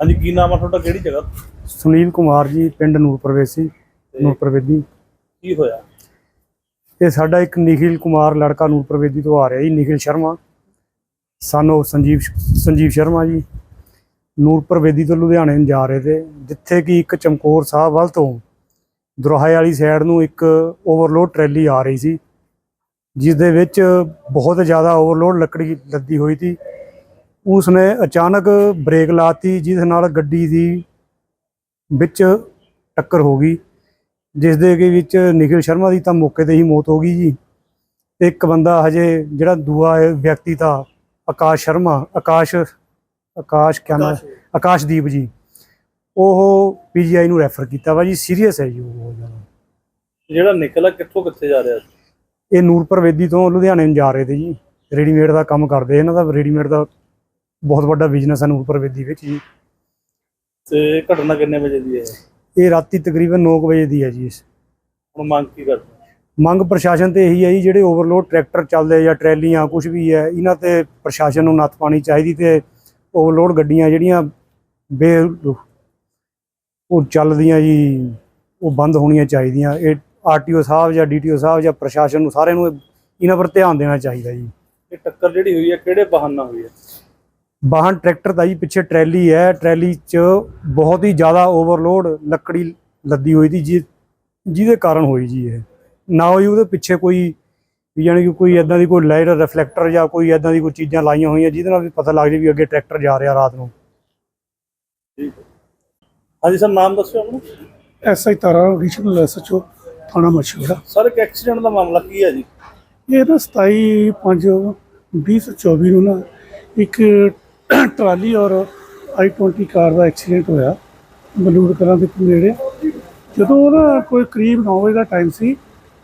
ਹਾਂਜੀ ਕੀ ਨਾਮ ਆ ਤੁਹਾਡਾ? ਕਿਹੜੀ ਜਗ੍ਹਾ? ਸੁਨੀਲ ਕੁਮਾਰ ਜੀ ਪਿੰਡ ਨੂਰਪੁਰ ਵੇਸੀ ਨੂਰਪੁਰ ਵੇਦੀ ਕੀ ਹੋਇਆ? ਇਹ ਸਾਡਾ ਇੱਕ ਨਿਖਿਲ ਕੁਮਾਰ ਲੜਕਾ ਨੂਰਪੁਰ ਵੇਦੀ ਤੋਂ ਆ ਰਿਹਾ ਜੀ ਨਿਖਿਲ ਸ਼ਰਮਾ। ਸਾਨੂੰ ਸੰਜੀਵ ਸੰਜੀਵ ਸ਼ਰਮਾ ਜੀ ਨੂਰਪੁਰ ਵੇਦੀ ਤੋਂ ਲੁਧਿਆਣੇ ਨੂੰ ਜਾ ਰਹੇ ਤੇ ਜਿੱਥੇ ਕਿ ਇੱਕ ਚਮਕੌਰ ਸਾਹਿਬ ਵੱਲ ਤੋਂ ਦੁਰਾਹੇ ਵਾਲੀ ਸਾਈਡ ਨੂੰ ਇੱਕ ਓਵਰਲੋਡ ਟਰੈਲੀ ਆ ਰਹੀ ਸੀ ਜਿਸ ਦੇ ਵਿੱਚ ਬਹੁਤ ਜ਼ਿਆਦਾ ਓਵਰਲੋਡ ਲੱਕੜੀ ਲੱਦੀ ਹੋਈ ਸੀ। ਉਸ ਨੇ ਅਚਾਨਕ ਬ੍ਰੇਕ ਲਾਤੀ ਜਿਸ ਨਾਲ ਗੱਡੀ ਦੀ ਵਿੱਚ ਟੱਕਰ ਹੋ ਗਈ ਜਿਸ ਦੇ ਕੇ ਵਿੱਚ ਨਿਖਿਲ ਸ਼ਰਮਾ ਦੀ ਤਾਂ ਮੌਕੇ ਤੇ ਹੀ ਮੌਤ ਹੋ ਗਈ ਜੀ। ਤੇ ਇੱਕ ਬੰਦਾ ਹਜੇ ਜਿਹੜਾ ਦੂਆ ਵਿਅਕਤੀ ਤਾਂ ਆਕਾਸ਼ ਸ਼ਰਮਾ ਆਕਾਸ਼ ਆਕਾਸ਼ ਕਿਆ ਨਾਮ ਆਕਾਸ਼ਦੀਪ ਜੀ। ਉਹ ਪੀਜੀਆਈ ਨੂੰ ਰੈਫਰ ਕੀਤਾ ਵਾ ਜੀ ਸੀਰੀਅਸ ਹੈ ਜੀ ਉਹ ਜ਼ਿਆਦਾ। ਜਿਹੜਾ ਨਿਕਲਾ ਕਿੱਥੋਂ ਕਿੱਥੇ ਜਾ ਰਿਹਾ ਸੀ? ਇਹ ਨੂਰਪੁਰ ਵੇਦੀ ਤੋਂ ਲੁਧਿਆਣੇ ਨੂੰ ਜਾ ਰਹੇ ਤੇ ਜੀ। ਰੈਡੀਮੇਡ ਦਾ ਕੰਮ ਕਰਦੇ ਇਹਨਾਂ ਦਾ ਰੈਡੀਮੇਡ ਦਾ ਬਹੁਤ ਵੱਡਾ ਬਿਜ਼ਨਸ ਹੈ ਨੂਰਪੁਰ ਵੇਦੀ ਵਿੱਚ। ਜੀ ਤੇ ਘਟਨਾ ਕਿੰਨੇ ਵਜੇ ਦੀ ਹੈ? ਇਹ ਰਾਤੀ ਤਕਰੀਬਨ 9 ਵਜੇ ਦੀ ਹੈ ਜੀ ਇਸ। ਹੁਣ ਮੰਗ ਕੀ ਕਰਦੇ ਮੰਗ ਪ੍ਰਸ਼ਾਸਨ ਤੇ ਇਹੀ ਹੈ ਜੀ ਜਿਹੜੇ ਓਵਰਲੋਡ ਟਰੈਕਟਰ ਚੱਲਦੇ ਜਾਂ ਟਰੈਲੀਆਂ ਕੁਝ ਵੀ ਹੈ ਇਹਨਾਂ ਤੇ ਪ੍ਰਸ਼ਾਸਨ ਨੂੰ ਨੱਥ ਪਾਣੀ ਚਾਹੀਦੀ ਤੇ ਓਵਰਲੋਡ ਗੱਡੀਆਂ ਜਿਹੜੀਆਂ ਬੇ ਉਹ ਚੱਲਦੀਆਂ ਜੀ ਉਹ ਬੰਦ ਹੋਣੀਆਂ ਚਾਹੀਦੀਆਂ। ਇਹ ਆਰਟੀਓ ਸਾਹਿਬ ਜਾਂ ਡੀਟੀਓ ਸਾਹਿਬ ਜਾਂ ਪ੍ਰਸ਼ਾਸਨ ਨੂੰ ਸਾਰਿਆਂ ਨੂੰ ਇਹਨਾਂ ਪਰ ਧਿਆਨ ਦੇਣਾ ਚਾਹੀਦਾ ਜੀ। ਇਹ ਟੱਕਰ ਜਿਹੜੀ ਹੋਈ ਹੈ ਕਿਹੜੇ ਨਾਲ ਹੋਈ ਹੈ? ਵਾਹਨ ਟਰੈਕਟਰ ਦਾ ਜੀ ਪਿੱਛੇ ਟਰੈਲੀ ਹੈ ਟਰੈਲੀ 'ਚ ਬਹੁਤ ਹੀ ਜ਼ਿਆਦਾ ਓਵਰਲੋਡ ਲੱਕੜੀ ਲੱਦੀ ਹੋਈ ਸੀ ਜਿ ਜਿਹਦੇ ਕਾਰਨ ਹੋਈ ਜੀ ਇਹ। ਨਾ ਹੋਈ ਉਹਦੇ ਪਿੱਛੇ ਕੋਈ ਯਾਨੀ ਕਿ ਕੋਈ ਐਦਾਂ ਦੀ ਕੋਈ ਲਾਈਟ ਰਿਫਲੈਕਟਰ ਜਾਂ ਕੋਈ ਐਦਾਂ ਦੀ ਕੋਈ ਚੀਜ਼ਾਂ ਲਾਈਆਂ ਹੋਈਆਂ ਜਿਹਦੇ ਨਾਲ ਵੀ ਪਤਾ ਲੱਗ ਜੇ ਵੀ ਅੱਗੇ ਟਰੈਕਟਰ ਜਾ ਰਿਹਾ ਰਾਤ ਨੂੰ। ਠੀਕ ਹਾਂਜੀ ਸਰ ਨਾਮ ਦੱਸਿਓ ਆਪਣਾ। ਐਸਆਈ ਤਾਰਾ ਰੀਜਨਲ ਐਸਐਚਓ ਥਾਣਾ ਮਛੂੜਾ ਸਰ ਇੱਕ ਐਕਸੀਡੈਂਟ ਦਾ ਮਾਮਲਾ ਕੀ ਹੈ ਜੀ? ਇਹ ਨਾ 27 5 2024 ਨੂੰ ਨਾ ਇੱਕ ਟਰਾਲੀ ਔਰ i20 ਕਾਰ ਦਾ ਐਕਸੀਡੈਂਟ ਹੋਇਆ ਬਲੂੜ ਕਲਾਂ ਦੇ ਨੇੜੇ। ਜਦੋਂ ਨਾ ਕੋਈ ਕਰੀਬ 9 ਵਜੇ ਦਾ ਟਾਈਮ ਸੀ,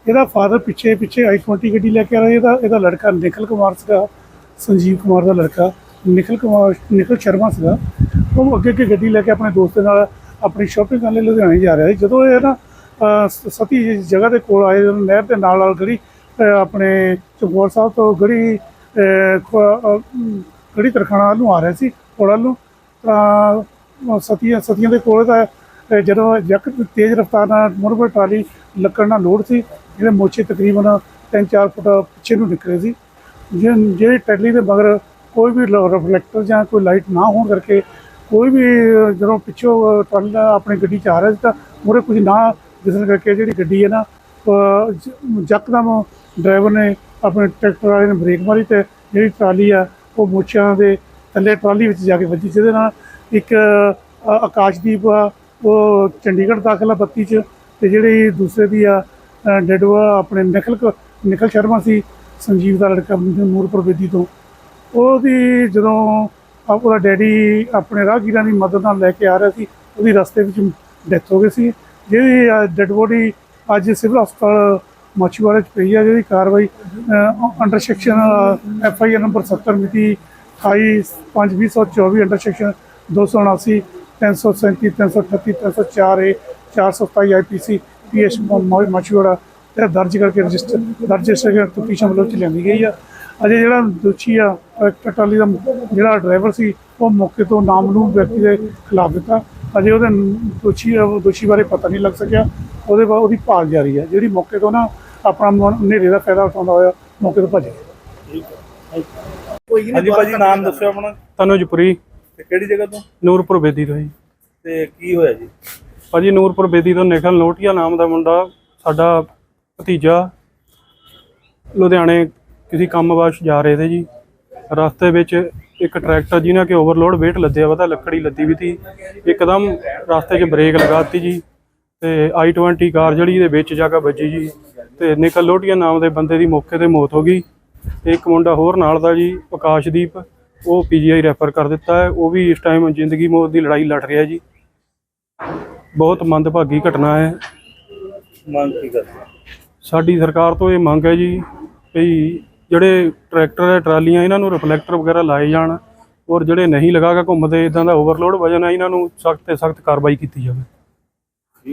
ਇਹਦਾ ਫਾਦਰ ਪਿੱਛੇ ਪਿੱਛੇ i20 ਗੱਡੀ ਲੈ ਕੇ ਆ ਰਿਹਾ ਇਹਦਾ ਇਹਦਾ ਲੜਕਾ ਨਿਖਲ ਕੁਮਾਰ ਸੀਗਾ, ਸੰਜੀਵ ਕੁਮਾਰ ਦਾ ਲੜਕਾ। ਨਿਖਲ ਕੁਮਾਰ, ਨਿਖਲ ਸ਼ਰਮਾ ਸੀਗਾ। ਉਹ ਅੱਗੇ ਅੱਗੇ ਗੱਡੀ ਲੈ ਕੇ ਆਪਣੇ ਦੋਸਤ ਨਾਲ ਆਪਣੀ ਸ਼ਾਪਿੰਗ ਕਰਨ ਲਈ ਲੁਧਿਆਣੇ ਜਾ ਰਿਹਾ ਸੀ। ਜਦੋਂ ਇਹ ਨਾ ਸਤੀ ਜਗ੍ਹਾ ਦੇ ਕੋਲ ਆਏ ਨਹਿਰ ਦੇ ਨਾਲ ਨਾਲ ਗੜੀ ਆਪਣੇ ਚਮਕੌਰ ਸਾਹਿਬ ਤੋਂ ਗੜੀ ਗੜੀ ਤਰਖਾਣਾ ਵੱਲ ਨੂੰ ਆ ਰਿਹਾ ਸੀ ਕੋੜਲ ਨੂੰ। ਤਾਂ ਸਤੀਆਂ ਸਤੀਆਂ ਦੇ ਕੋਲ ਤਾਂ ਜਦੋਂ ਜੱਕ ਤੇਜ਼ ਰਫ਼ਤਾਰ ਨਾਲ ਮੁਰਬਰ ਟਰਾਲੀ ਲੱਕੜ ਨਾਲ ਲੋਡ ਸੀ ਜਿਹੜੇ ਮੋਚੇ ਤਕਰੀਬਨ 3-4 ਫੁੱਟ ਪਿੱਛੇ ਨੂੰ ਨਿਕਲੇ ਸੀ। ਜੇ ਜਿਹੜੀ ਟਰੈਲੀ ਦੇ ਮਗਰ ਕੋਈ ਵੀ ਰਿਫਲੈਕਟਰ ਜਾਂ ਕੋਈ ਲਾਈਟ ਨਾ ਹੋਣ ਕਰਕੇ ਕੋਈ ਵੀ ਜਦੋਂ ਪਿੱਛੋਂ ਟਰਾਲੀ ਆਪਣੀ ਗੱਡੀ ਚ ਆ ਰਿਹਾ ਸੀ ਤਾਂ ਮੋਰੇ ਕੁਝ ਨਾ ਦਿਸਣ ਕਰਕੇ ਜਿਹੜੀ ਗੱਡੀ ਹੈ ਨਾ ਅਹ, ਯਕਦਮ ਡਰਾਈਵਰ ਨੇ ਆਪਣੇ ਟਰੈਕਟਰ ਵਾਲੇ ਨੇ ਬ੍ਰੇਕ ਮਾਰੀ ਤੇ ਜਿਹੜੀ ਟਰਾਲੀ ਆ ਉਹ ਮੋਚਿਆਂ ਦੇ ਥੱਲੇ ਟਰਾਲੀ ਵਿੱਚ ਜਾ ਕੇ ਵੱਜੀ, ਜਿਹਦੇ ਨਾਲ ਇੱਕ ਆਕਾਸ਼ਦੀਪ ਆ, ਉਹ ਚੰਡੀਗੜ੍ਹ ਦਾਖਲਾ ਆ ਚ ਤੇ ਜਿਹੜੀ ਦੂਸਰੇ ਦੀ ਆ ਡੈਡਵਾ ਆਪਣੇ ਨਿਖਲ ਕ- ਸ਼ਰਮਾ ਸੀ, ਸੰਜੀਵ ਦਾ ਲੜਕਾ ਨੂਰਪੁਰ ਬੇਦੀ ਤੋਂ। ਉਹਦੀ ਜਦੋਂ ਉਹਦਾ ਡੈਡੀ ਆਪਣੇ ਰਾਹਗੀਰਾਂ ਦੀ ਮਦਦ ਨਾਲ ਲੈ ਕੇ ਆ ਰਿਹਾ ਸੀ, ਉਹਦੀ ਰਸਤੇ ਵਿੱਚ ਡੈਥ ਹੋ ਗਈ ਸੀ। ਜਿਹਦੀ ਡੈਡ ਬੋਡੀ ਅੱਜ ਸਿਵਲ ਹਸਪਤਾਲ ਮਾਛੀਵਾੜੇ ਚ ਪਈ ਆ ਜਿਹਦੀ ਕਾਰਵਾਈ under section F I R number 70 ਮਿਤੀ 28 5 2024 under section 279 337 338 304 A 427 IPC PS Machhiwara ਇਹ ਦਰਜ ਕਰਕੇ ਰਜਿਸਟਰ, ਦਰਜ ਰਜਿਸਟਰ ਤਫਤੀਸ਼ ਵੱਲੋਂ ਚ ਲਿਆਂਦੀ ਗਈ ਆ। ਅਜੇ ਜਿਹੜਾ ਦੋਸ਼ੀ ਆ ਟਰਾਲੀ ਦਾ ਜਿਹੜਾ ਡਰਾਈਵਰ ਸੀ, ਉਹ ਮੌਕੇ ਤੋਂ ਨਾਮਲੂਮ ਵਿਅਕਤੀ ਦੇ ਖਿਲਾਫ ਦਿੱਤਾ। ਅਜੇ ਉਹਦੇ ਦੋਸ਼ੀ ਦੋਸ਼ੀ ਬਾਰੇ ਪਤਾ ਨਹੀਂ ਲੱਗ ਸਕਿਆ। ਉਹਦੇ ਬਾਅਦ ਉਹਦੀ ਭਾਲ ਜਾਰੀ ਹੈ ਜਿਹੜੀ ਮੌਕੇ ਤੋਂ ਨਾ ਆਪਣਾ ਹਨੇਰੇ ਦਾ ਫਾਇਦਾ ਉਠਾਉਂਦਾ ਹੋਇਆ ਮੌਕੇ ਤੋਂ ਭੱਜ ਗਿਆ। ਹਾਂਜੀ ਭਾਜੀ ਨਾਮ ਦੱਸਿਓ ਆਪਣਾ। ਤਨੁਜਪੁਰੀ। ਤੇ ਕਿਹੜੀ ਜਗ੍ਹਾ ਤੋਂ? ਨੂਰਪੁਰ ਬੇਦੀ ਤੋਂ ਜੀ। ਤੇ ਕੀ ਹੋਇਆ ਜੀ? ਭਾਜੀ ਨੂਰਪੁਰ ਬੇਦੀ ਤੋਂ ਨਿਖਲ ਲੋਟੀਆ ਨਾਮ ਦਾ ਮੁੰਡਾ ਸਾਡਾ ਭਤੀਜਾ। ਲੁਧਿਆਣੇ ਕਿਸੇ ਕੰਮ ਵਾਸ਼ ਜਾ ਰਹੇ ਤੇ ਜੀ। ਰਸਤੇ ਵਿੱਚ ਇੱਕ ਟਰੈਕਟਰ ਜਿਹਨਾਂ ਕਿ ਓਵਰਲੋਡ weight ਲੱਦਿਆ ਵਾ ਤਾਂ ਲੱਕੜੀ ਲੱਦੀ ਵੀ ਤੀ। ਇੱਕਦਮ ਰਸਤੇ 'ਚ ਬ੍ਰੇਕ ਲਗਾਤੀ ਜੀ। ਤੇ i20 ਕਾਰ ਜਿਹੜੀ ਇਹਦੇ ਵਿੱਚ ਜਾ ਕੇ ਵੱਜੀ ਜੀ। ਤੇ ਨਿਕਲ ਲੋਟੀਆ ਨਾਮ ਦੇ ਬੰਦੇ ਦੀ ਮੌਕੇ ਤੇ ਮੌਤ ਹੋ ਗਈ। ਤੇ ਇੱਕ ਮੁੰਡਾ ਹੋਰ ਨਾਲ ਦਾ ਜੀ ਆਕਾਸ਼ਦੀਪ ਉਹ ਪੀਜੀਆਈ ਰੈਫਰ ਕਰ ਦਿੱਤਾ ਹੈ। ਉਹ ਵੀ ਇਸ ਟਾਈਮ ਜ਼ਿੰਦਗੀ ਮੌਤ ਦੀ ਲੜਾਈ ਲੜ ਰਿਹਾ ਜੀ। ਬਹੁਤ ਮੰਦਭਾਗੀ ਘਟਨਾ ਹੈ। ਮੰਗ ਕੀ ਕਰਦੇ ਸਾਡੀ ਸਰਕਾਰ ਤੋਂ ਇਹ ਮੰਗ ਹੈ ਜੀ ਵੀ ਜਿਹੜੇ ਟਰੈਕਟਰ ਹੈ ਟਰਾਲੀਆਂ ਇਹਨਾਂ ਨੂੰ ਰਿਫਲੈਕਟਰ ਵਗੈਰਾ ਲਾਏ ਜਾਣ ਔਰ ਜਿਹੜੇ ਨਹੀਂ ਲਗਾ ਕੇ ਘੁੰਮਦੇ ਇਦਾਂ ਦਾ ਓਵਰਲੋਡ ਵਜਨ ਹੈ ਇਹਨਾਂ ਨੂੰ ਸਖਤ ਤੇ ਸਖਤ ਕਾਰਵਾਈ ਕੀਤੀ ਜਾਵੇ।